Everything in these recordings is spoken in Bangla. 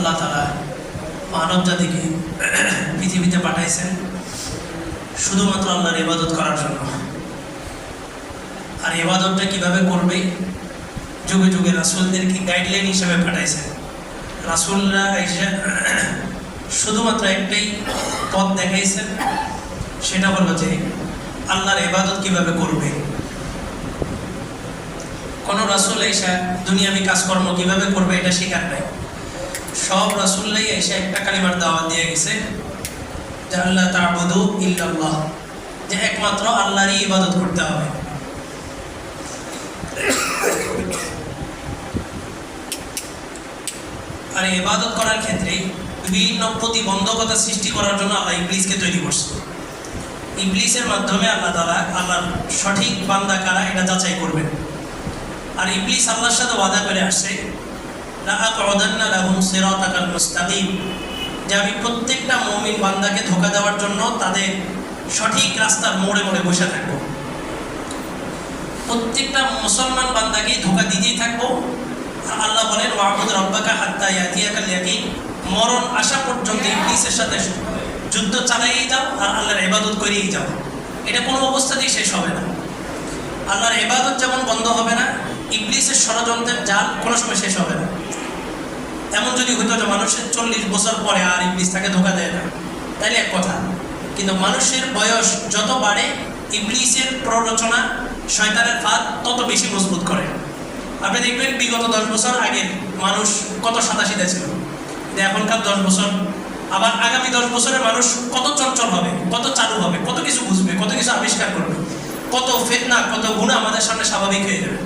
আল্লাহ তালা মানব জাতিকে পৃথিবীতে পাঠাইছেন শুধুমাত্র আল্লাহর ইবাদত করার জন্য। আর ইবাদতটা কীভাবে করবে? যুগে যুগে রাসুলদেরকে গাইডলাইন হিসেবে পাঠাইছেন। রাসুলরা এসে শুধুমাত্র একটাই পথ দেখাইছেন, সেটা হলো যে আল্লাহর ইবাদত কীভাবে করবে? কোনো রাসুল এসে দুনিয়াবি কাজকর্ম কীভাবে করবে এটা শেখার নাই। সব রাসুল্লাই এসে একটা কালিমার দাওয়াত দিয়ে গেছে যে আল্লাহ তাবুদু ইল্লাল্লাহ, যে একমাত্র আল্লাহরই ইবাদত করতে হবে। আর ইবাদত করার ক্ষেত্রে বিভিন্ন প্রতিবন্ধকতা সৃষ্টি করার জন্য আল্লাহ ইবলিসকে তৈরি করছে। ইবলিসের মাধ্যমে আল্লাহ তালা আল্লাহর সঠিক বান্দা কারা এটা যাচাই করবেন। আর ইবলিস আল্লাহর সাথে ওয়াদা করে আসছে আমি প্রত্যেকটা মুমিন বান্দাকে ধোকা দেওয়ার জন্য তাদের সঠিক রাস্তার মোড়ে মোড়ে বসে থাকব। প্রত্যেকটা মুসলমান বান্দাকেই ধোকা দিতেই থাকব। আল্লাহ বলেন, ওয়াবুদ রব্বাকা হাত্তা ইয়াতিয়াকাল ইয়াকিন। মরণ আসা পর্যন্ত ইবলিসের সাথে যুদ্ধ চালাইয়েই যাও আর আল্লাহর ইবাদত করেই যাও। এটা কোনো অবস্থাতেই শেষ হবে না। আল্লাহর ইবাদত যেমন বন্ধ হবে না, ইবলিসের ষড়যন্ত্রের জাল কোনো সময় শেষ হবে না। যদি হইতো যে মানুষের চল্লিশ বছর পরে আর ইবলিস তাকে ধোকা দেয় না। তাইলে এক কথা, কিন্তু মানুষের বয়স যত বাড়ে, ইবলিসের প্ররোচনা শয়তানের ফাঁদ তত বেশি মজবুত করে। আপনি দেখবেন বিগত দশ বছর আগে মানুষ কত সাদাসিদা ছিল। এখনকার দশ বছর, আবার আগামী দশ বছরের মানুষ কত চঞ্চল হবে, কত চালু হবে, কত কিছু বুঝবে, কত কিছু আবিষ্কার করবে, কত ফেতনা, কত গুণা আমাদের সামনে স্বাভাবিক হয়ে যাবে।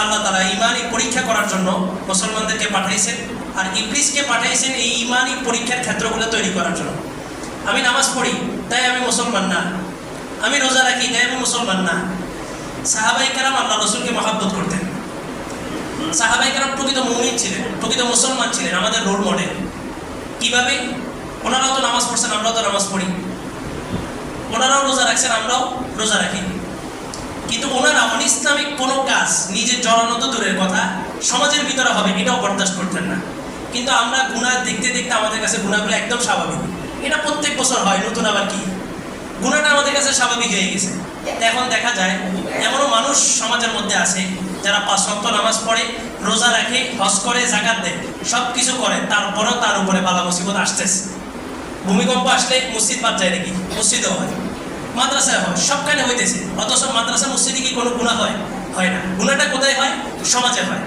আল্লাহ তারা ইমানই পরীক্ষা করার জন্য মুসলমানদেরকে পাঠাইছেন। আর ইবলিসকে পাঠাইছেন এই ইমানই পরীক্ষার ক্ষেত্রগুলো তৈরি করার জন্য। আমি নামাজ পড়ি, তাই আমি মুসলমান না। আমি রোজা রাখি, তাই আমি মুসলমান না। সাহাবাই কারাম আল্লাহ রসুলকে মহাব্বত করতেন। সাহাবাই কারাম প্রকৃত মুমিন ছিলেন, প্রকৃত মুসলমান ছিলেন, আমাদের রোল মডেল কীভাবে? ওনারাও তো নামাজ পড়ছেন, আমরাও তো নামাজ পড়ি। ওনারাও রোজা রাখছেন, আমরাও রোজা রাখি। কিন্তু ওনারা অনিসলামিক কোনো কাজ নিজের জড়ানো দূরের কথা, সমাজের ভিতরে হবে, এটাও বরদাস্ত করতেন না। কিন্তু আমরা গুণা দেখতে দেখতে আমাদের কাছে গুণাগুলো একদম স্বাভাবিক। এটা প্রত্যেক বছর হয়, নতুন আবার কি? গুণাটা আমাদের কাছে স্বাভাবিক হয়ে গেছে। এখন দেখা যায়, এমনও মানুষ সমাজের মধ্যে আছে, যারা পাঁচ সপ্তাহ নামাজ পড়ে, রোজা রাখে, হজ করে, জাকাত দেয় সব কিছু করে, তারপরেও তার উপরে বালা মুসিবত আসতেছে। ভূমিকম্প আসলে মসজিদ বাদ যায় নাকি? মসজিদও হয়। মাদ্রাসায় হয়, সবখানে হইতেছে। অথচ মাদ্রাসা, মসজিদে কি কোনো গুণা হয়? হয় না। গুণাটা কোথায় হয়? সমাজে হয়।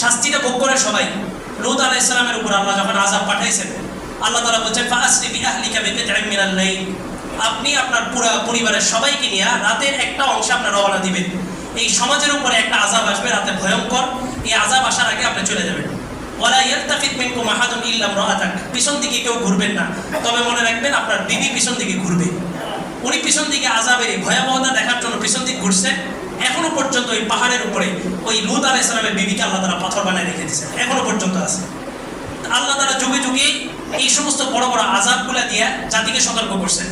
শাস্তিটা ভোগ করে সবাই। লুত উপর আল্লাহ যখন পাঠাইছেন, আল্লাহ বলছেন আপনি আপনার পুরা পরিবারের সবাইকে নিয়ে রাতের একটা আপনার রওনা দিবেন। এই সমাজের উপরে একটা আসবে, রাতে ভয়ঙ্কর। এই আসার আগে আপনি চলে যাবেন। পিছন দিকে কেউ ঘুরবেন না। তবে মনে রাখবেন, আপনার বিবি পিছন দিকে ঘুরবে। উনি পিছন দিকে আজাবের এই ভয়াবহতা দেখার জন্য পিছন দিক ঘুরছেন এখনও পর্যন্ত ওই পাহাড়ের উপরে ওই লুত ইসলামের বিবিকে আল্লাহ তারা পাথর বানায় দিয়েছেন এখনও পর্যন্ত আছে। আল্লাহ তারা যুগে যুগে এই সমস্ত বড় বড় আজাবগুলা দিয়ে জাতিকে সতর্ক করছেন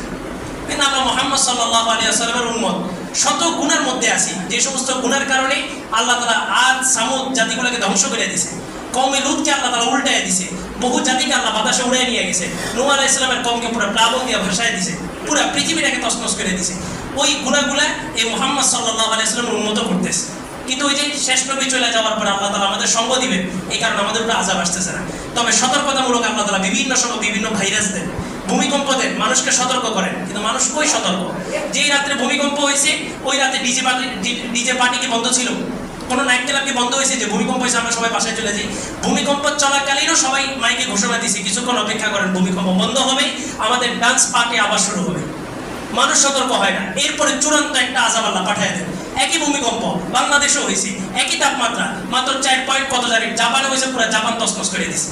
কিন্তু আমরা মোহাম্মদ সাল্লাহ সাল্লামের উন্মত শত গুণের মধ্যে আছি, যে সমস্ত গুণের কারণে আল্লাহ তারা আজ সামুদ জাতিগুলোকে ধ্বংস করে দিয়েছে কমে লুতকে আল্লাহ তারা উল্টায় দিছে। বহু জাতিকে আল্লাহ বাতাসে উড়াই নিয়ে গেছে। নোয়া আলাহ ইসলামের কমকে পুরো প্লাবন দিয়ে ভাসায় দিছে। পুরো পৃথিবীটাকে তসনস করে দিছে। ওই গুণাগুলা এই মোহাম্মদ সাল্লাহ আলাইসলাম উন্নত করতেছে। কিন্তু ওই যে শেষ নবী চলে যাওয়ার পর আল্লাহ তালা আমাদের সঙ্গ দিবেন। এই কারণে আমাদের উপরে আজাব আসতেছে না। তবে সতর্কতামূলক আল্লাহ তালা বিভিন্ন সময় বিভিন্ন ভাইরাস দেন। ভূমিকম্প দেন, মানুষকে সতর্ক করেন। কিন্তু মানুষ কই সতর্ক? যেই রাত্রে ভূমিকম্প হয়েছে, ওই রাতে ডিজে পার্টি ডিজে পার্টি কি বন্ধ ছিল? কোনো নাইট ক্লাব কি বন্ধ হয়েছে যে ভূমিকম্প হয়েছে, আমরা সবাই বাসায় চলে যাই? ভূমিকম্প চলাকালীনও সবাই মাইকে ঘোষণা দিছে, কিছুক্ষণ অপেক্ষা করেন, ভূমিকম্প বন্ধ হবে, আমাদের ডান্স পার্টি আবার শুরু হবে। মানুষ সতর্ক হয় না। এরপরে চূড়ান্ত একটা আজাব আল্লাহ পাঠায় দেন। একই ভূমিকম্প, বাংলাদেশেও হয়েছে, একই তাপমাত্রা, মাত্র চার পয়েন্ট কত জানি জাপানে হয়েছে পুরো জাপান তসনস করে দিছে।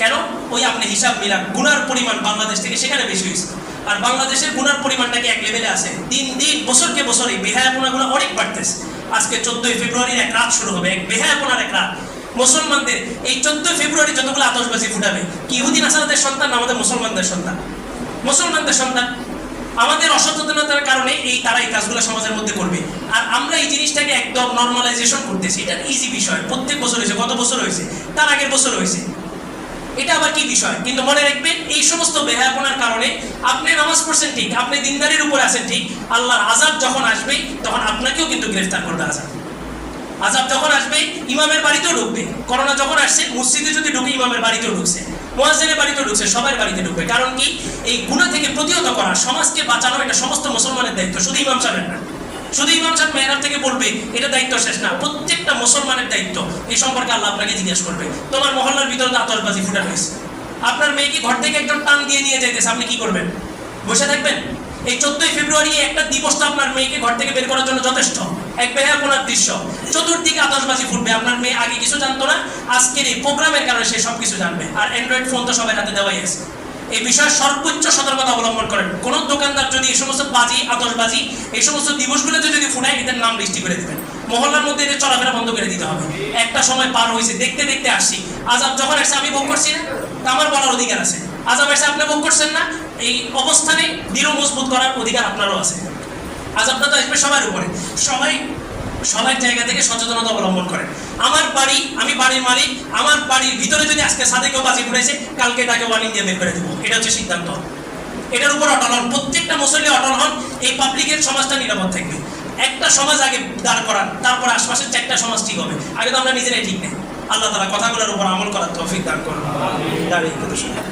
কেন? ওই আপনি হিসাব মিলান, গুনার পরিমাণ বাংলাদেশ থেকে সেখানে বেশি হয়েছে। আর বাংলাদেশের গুনার পরিমাণটাকে এক লেভেলে আছে? দিন দিন, বছরকে বছর এই বেহায়াপনাগুলো অনেক বাড়তেছে। আজকে চোদ্দই ফেব্রুয়ারির এক রাত শুরু হবে, এক বেহায়াপনার এক রাত। মুসলমানদের, এই চোদ্দই ফেব্রুয়ারি যতগুলো আতসবাজি ফুটাবে, কি ইহুদি নাসারাদের সন্তান আমাদের মুসলমানদের সন্তান? মুসলমানদের সন্তান আমাদের অসচেতনতার কারণে এই তারা এই কাজগুলো সমাজের মধ্যে করবে। আর আমরা এই জিনিসটাকে একদম নর্মালাইজেশন করতেছি। এটা ইজি বিষয়। প্রত্যেক বছর হয়েছে, গত বছর হয়েছে, তার আগের বছর হয়েছে। এটা আবার কি বিষয়? কিন্তু মনে রাখবেন, এই সমস্ত বেহায়াপনার কারণে আপনি নামাজ পড়ছেন ঠিক, আপনি দিনদারির উপর আছেন ঠিক, আল্লাহর আজাব যখন আসবে, তখন আপনাকেও কিন্তু গ্রেফতার করবে আজাব আজাব যখন আসবে, ইমামের বাড়িতেও ঢুকবে। করোনা যখন আসছে, মসজিদে যদি ঢুকে ইমামের বাড়িতেও ঢুকছে, মোয়াজ্জেনের বাড়িতেও ঢুকছে, সবার বাড়িতে ঢুকবে। কারণ কি? এই গুণা করা, সমাজকে বাঁচানো, এটা সমস্ত মুসলমানের দায়িত্ব, শুধু ইমাম সাহেবের না। শুধু ইমাম সাহেব মেহরাব থেকে বলবে, এটা দায়িত্ব শেষ না, প্রত্যেকটা মুসলমানের দায়িত্ব, এই সম্পর্কে আল্লাহ আপনাকে জিজ্ঞেস করবে। তোমার মহল্লার ভিতরে তো আতশবাজি ফুটানো হয়েছে আপনার মেয়েকে ঘর থেকে একজন টান দিয়ে নিয়ে যাইতেছে, আপনি কি করবেন? বসে থাকবেন? এই চোদ্দই ফেব্রুয়ারি একটা দিবসটা আপনার মেয়েকে ঘর থেকে বের করার জন্য যথেষ্ট, এক বেহাপনার দৃশ্য। চতুর্দিকে আতশবাজি ফুটবে, আপনার মেয়ে আগে কিছু জানতো না, আজকের এই প্রোগ্রামের কারণে সে সব কিছু জানবে। আর অ্যান্ড্রয়েড ফোন তো সবাই হাতে দেওয়াই আছে। এই বিষয়ে সর্বোচ্চ সতর্কতা অবলম্বন করেন। কোন দোকানদার যদি এই সমস্ত বাজি, আতশবাজি, এই সমস্ত দিবসগুলোতে যদি ফুটায়, এদের নাম লিস্টি করে দেবেন। মহল্লার মধ্যে এদের চলাফেরা বন্ধ করে দিতে হবে। একটা সময় পার হয়েছে, দেখতে দেখতে আসছি। আজাব যখন আসছে, আমি ভোগ করছি না? আমার বলার অধিকার আছে। আজাব এসে আপনি ভোগ করছেন না? এই অবস্থানে দৃঢ় মজবুত করার অধিকার আপনারও আছে। আজাবটা তো আসবে সবার উপরে। সবাই সবার জায়গা থেকে সচেতনতা অবলম্বন করেন। আমার বাড়ি, আমি বাড়ির মালিক, আমার বাড়ির ভিতরে যদি আজকে সাদে কেউ বাজি ফুটেছে কালকে তাকে ওয়ার্নিং দিয়ে বের করে দেবো। এটা হচ্ছে সিদ্ধান্ত। এটার উপর অটল হন। প্রত্যেকটা মুসল্লি অটল হন। এই পাবলিকের সমাজটা নিরাপদ থাকবে। একটা সমাজ আগে দাঁড় করান, তারপর আশপাশের চারটা সমাজ ঠিক হবে। আগে তো আমরা নিজেরাই ঠিক নেই। আল্লাহ তালা কথাগুলোর উপর আমল করার তৌফিক দান করুন। দাঁড়িয়ে